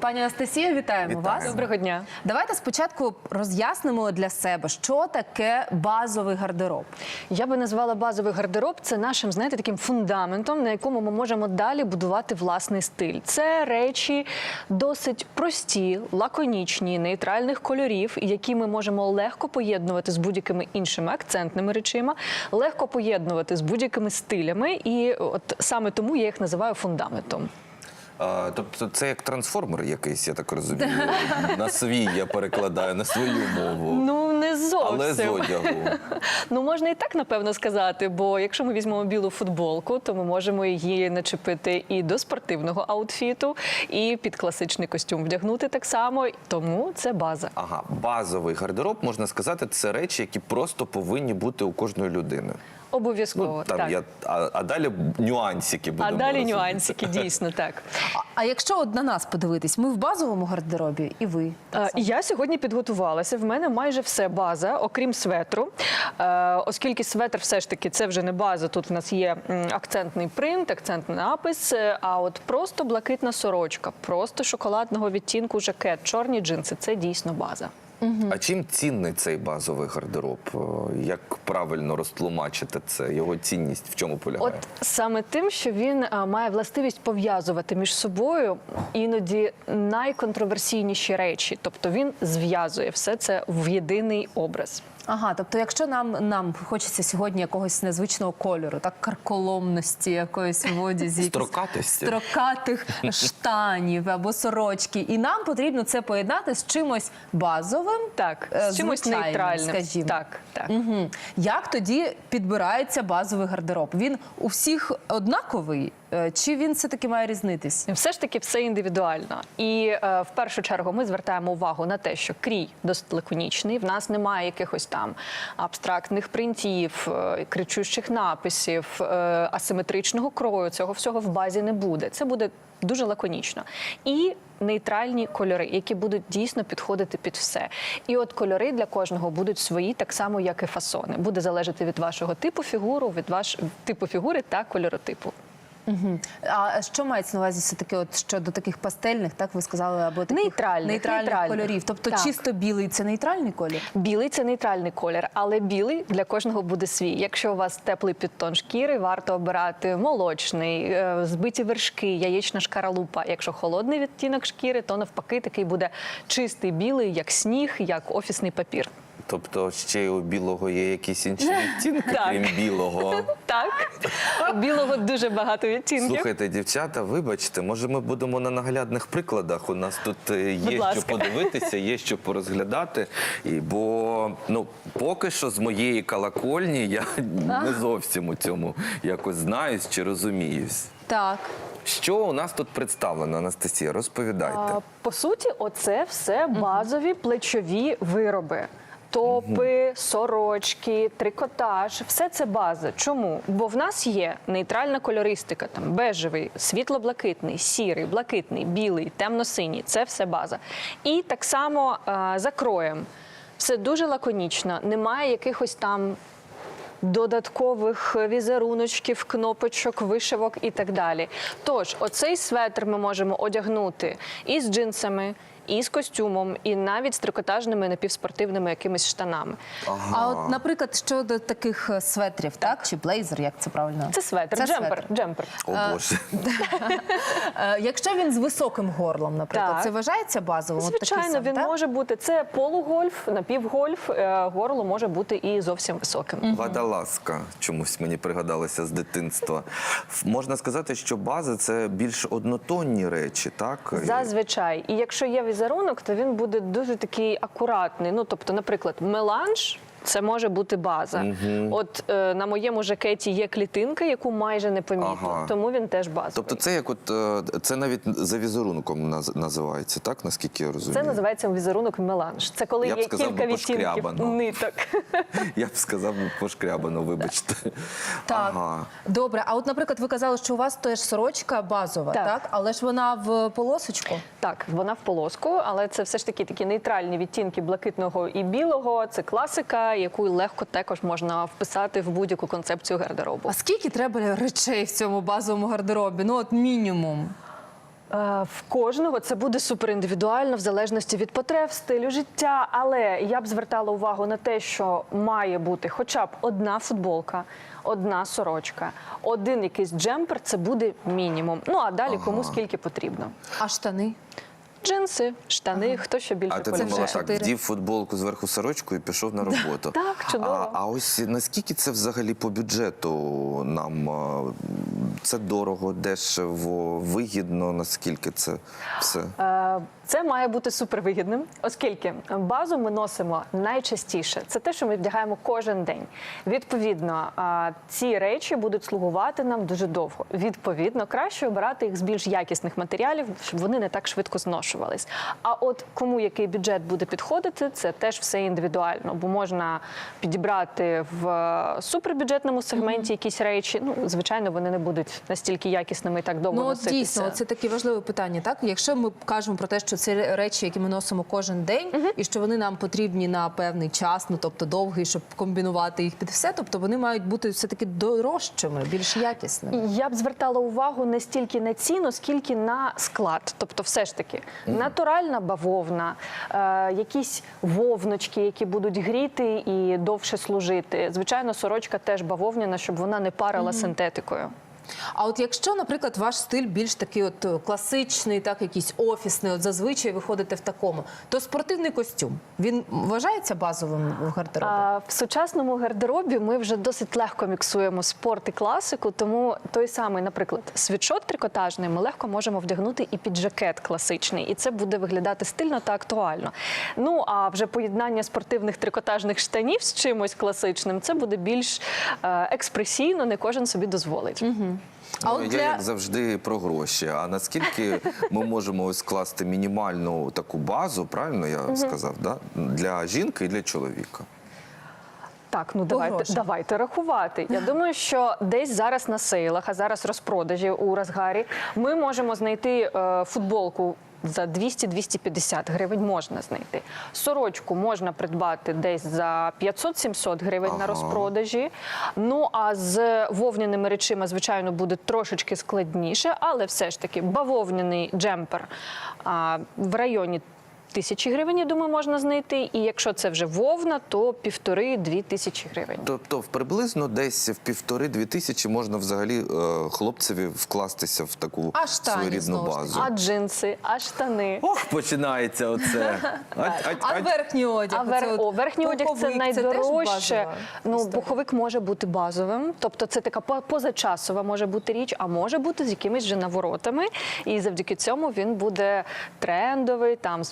Пані Анастасія, вітаємо Вітаємо. вас. Доброго дня. Давайте спочатку роз'яснимо для себе, що таке базовий гардероб. Я би назвала базовий гардероб це нашим, знаєте, таким фундаментом, на якому ми можемо далі будувати власний стиль. Це речі досить прості, лаконічні, нейтральних кольорів, які ми можемо легко поєднувати з будь-якими іншими акцентними речима, легко поєднувати з будь-якими стилями. І от саме тому я їх називаю фундаментом. А, тобто це як трансформер якийсь, я так розумію. На свій я перекладаю, на свою мову. Ну не зовсім. Але з одягу. Ну, можна і так напевно сказати, бо якщо ми візьмемо білу футболку, то ми можемо її начепити і до спортивного аутфіту, і під класичний костюм вдягнути так само. Тому це база. Ага, базовий гардероб, можна сказати, це речі, які просто повинні бути у кожної людини. Обов'язково Ну, там так. я, а, а далі нюансики А далі розуміти. нюансики, дійсно так. А, якщо от на нас подивитись, ми в базовому гардеробі, і ви. Е, Я сьогодні підготувалася. В мене майже все база, окрім светру. Е, Оскільки светр все ж таки це вже не база. Тут в нас є акцентний принт, акцентний напис. е, А от просто блакитна сорочка, просто шоколадного відтінку жакет, чорні джинси це дійсно база. А чим цінний цей базовий гардероб? Е, Як правильно розтлумачити це? Його цінність в чому полягає? От саме тим, що він має властивість пов'язувати між собою іноді найконтроверсійніші речі, тобто він зв'язує все це в єдиний образ. Ага, тобто, якщо нам нам хочеться сьогодні якогось незвичного кольору, так карколомності, якоїсь в одязі, Строкатості. строкатих штанів або сорочки, і нам потрібно це поєднати з чимось базовим, Так, е, з чимось нейтральним. скажімо. Так, так. Угу. Як тоді підбирається базовий гардероб? Він у всіх однаковий, чи він все таки має різнитись? Все ж таки все індивідуально. І е, в першу чергу ми звертаємо увагу на те, що крій досить лаконічний. В нас немає якихось там абстрактних принтів, е, кричущих написів, е, асиметричного крою. Цього всього в базі не буде. Це буде дуже лаконічно. І нейтральні кольори, які будуть дійсно підходити під все. І от кольори для кожного будуть свої, так само як і фасони. Буде залежати від вашого типу фігуру, від ваш типу фігури та кольоротипу. Угу. А що мається на увазі все таки, от щодо таких пастельних, так ви сказали, або таких Нейтральних, нейтральних, нейтральних. кольорів? Тобто Так. чисто білий це нейтральний колір? Білий це нейтральний колір, але білий для кожного буде свій. Якщо у вас теплий підтон шкіри, варто обирати молочний, е, збиті вершки, яєчна шкаралупа. Якщо холодний відтінок шкіри, то навпаки такий буде чистий білий, як сніг, як офісний папір. Тобто ще й у білого є якісь інші відтінки, крім білого. Так, у білого дуже багато відтінків. Слухайте, дівчата, вибачте, може ми будемо на наглядних прикладах. У нас тут е, є що подивитися, є що порозглядати. І, бо ну поки що з моєї колокольні я не зовсім у цьому якось знаюсь чи розуміюсь. Так. Що у нас тут представлено, Анастасія? Розповідайте. А, По суті, оце все базові плечові вироби. Топи, сорочки, трикотаж все це база. Чому? Бо в нас є нейтральна кольористика, там бежевий, світло-блакитний, сірий, блакитний, білий, темно-синій це все база. І так само е, за кроєм. Все дуже лаконічно, немає якихось там додаткових візеруночків, кнопочок, вишивок і так далі. Тож, оцей светр ми можемо одягнути і з джинсами, і з костюмом, і навіть з трикотажними напівспортивними якимись штанами. А от, наприклад, щодо таких е, светрів, так? Чи блейзер, як це правильно? Це светр, Це джемпер, светр. джемпер. О Боже. Е, Якщо він з високим горлом, наприклад, Так. це вважається базовим? Звичайно, сам, він так? може бути це полугольф, напівгольф, е, горло може бути і зовсім високим. Водолазка чомусь мені пригадалося з дитинства. Можна сказати, що база це більш однотонні речі, так? Зазвичай. І якщо є візерунок, то він буде дуже такий акуратний. Ну, тобто, наприклад, меланж. Це може бути база. От е, на моєму жакеті є клітинка, яку майже не помітно, Ага. тому він теж базовий. Тобто це як от е, це навіть за візерунком наз- називається, так наскільки я розумію? Це називається візерунок меланж. Це коли Я б є сказав кілька відтінків ниток. Я б сказав пошкрябано, вибачте. Так. Ага. Добре, а от, наприклад, ви казали, що у вас теж сорочка базова, так? Так. Але ж вона в полосочку. Так, вона в полоску, але це все ж таки такі нейтральні відтінки блакитного і білого. Це класика, яку легко також можна вписати в будь-яку концепцію гардеробу. А скільки треба речей в цьому базовому гардеробі? Ну, от мінімум. Е, В кожного це буде супер індивідуально, в залежності від потреб, стилю життя. Але я б звертала увагу на те, що має бути хоча б одна футболка, одна сорочка, один якийсь джемпер це буде мінімум. Ну а далі кому скільки потрібно. А штани? Джинси, штани, хто що більше А ти думала так, вдів футболку зверху сорочку і пішов на роботу. Так, чудово. А, а ось наскільки це взагалі по бюджету нам а, це дорого, дешево, вигідно, наскільки це все? Е, Це має бути супервигідним, оскільки базу ми носимо найчастіше. Це те, що ми вдягаємо кожен день. Відповідно, а, ці речі будуть слугувати нам дуже довго. Відповідно, краще обирати їх з більш якісних матеріалів, щоб вони не так швидко зношувались. А от кому який бюджет буде підходити, це теж все індивідуально, бо можна підібрати в е, супербюджетному сегменті якісь речі. Ну, звичайно, вони не будуть настільки якісними і так довго Ну дійсно, це таке важливе питання. Так, якщо ми кажемо про те, що це речі, які ми носимо кожен день, і що вони нам потрібні на певний час, ну тобто довгий, щоб комбінувати їх під все, тобто вони мають бути все таки дорожчими, більш якісними. Я б звертала увагу не стільки на ціну, скільки на склад. Тобто, все ж таки, натуральна бавовна, е, якісь вовночки, які будуть гріти і довше служити. Звичайно, сорочка теж бавовняна, щоб вона не парила синтетикою. А от якщо, наприклад, ваш стиль більш такий от е, класичний, так якийсь офісний, от зазвичай ви ходите в такому, то спортивний костюм він вважається базовим в гардеробі? А в сучасному гардеробі ми вже досить легко міксуємо спорт і класику, тому той самий, наприклад, світшот трикотажний ми легко можемо вдягнути і під жакет класичний, і це буде виглядати стильно та актуально. Ну а вже поєднання спортивних трикотажних штанів з чимось класичним це буде більш е, експресійно, не кожен собі дозволить. А от для... я як завжди про гроші. А наскільки ми можемо ось скласти мінімальну таку базу, правильно я сказав, да? для жінки і для чоловіка? Так, ну давайте, давайте рахувати. Я думаю, що десь зараз на сейлах, а зараз розпродажі у розгарі, ми можемо знайти е, футболку. За 200-250 гривень можна знайти. Сорочку можна придбати десь за 500-700 гривень на розпродажі. Ну а з вовняними речима, звичайно, буде трошечки складніше, але все ж таки бавовняний джемпер а, в районі тисячі гривень, я думаю, можна знайти. І якщо це вже вовна, то півтори-дві тисячі гривень. Тобто, в приблизно десь в півтори-дві тисячі можна взагалі е, хлопцеві вкластися в таку А штані, своєрідну базу. А джинси, а штани. Ох, починається оце. А, а, А а- верхній одяг? А вер... О, верхній одяг це найдорожче. ну, пуховик може бути базовим, тобто це така по- позачасова може бути річ, а може бути з якимись же наворотами. І завдяки цьому він буде трендовий, там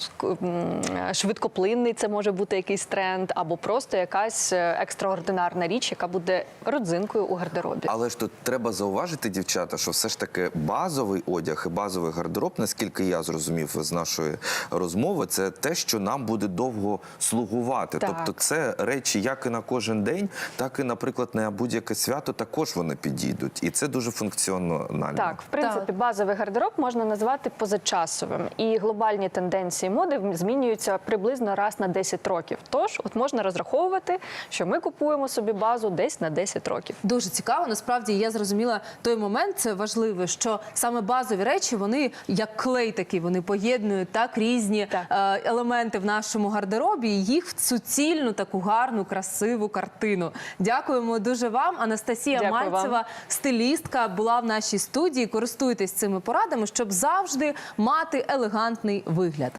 швидкоплинний. Це може бути якийсь тренд, або просто якась е, екстраординарна річ, яка буде родзинкою у гардеробі. Але ж тут треба зауважити, дівчата, що все ж таки базовий одяг і базовий гардероб, наскільки я зрозумів з нашої розмови, це те, що нам буде довго слугувати. Так. Тобто, це речі як і на кожен день, так і, наприклад, на будь-яке свято також вони підійдуть. І це дуже функціонально. Так, в принципі, Так. базовий гардероб можна назвати позачасовим, і глобальні тенденції моди змінюються приблизно раз на 10 років. Тож, от можна розраховувати, що ми купуємо собі базу десь на 10 років. Дуже цікаво. Насправді я зрозуміла той момент. Це важливо, що саме базові речі вони як клей такий, вони поєднують так різні Так. е, елементи в нашому гардеробі. і Їх в суцільну таку гарну, красиву картину. Дякуємо дуже вам. Анастасія Дякую вам. Мальцева, стилістка, була в нашій студії. Користуйтесь цими порадами, щоб завжди мати елегантний вигляд.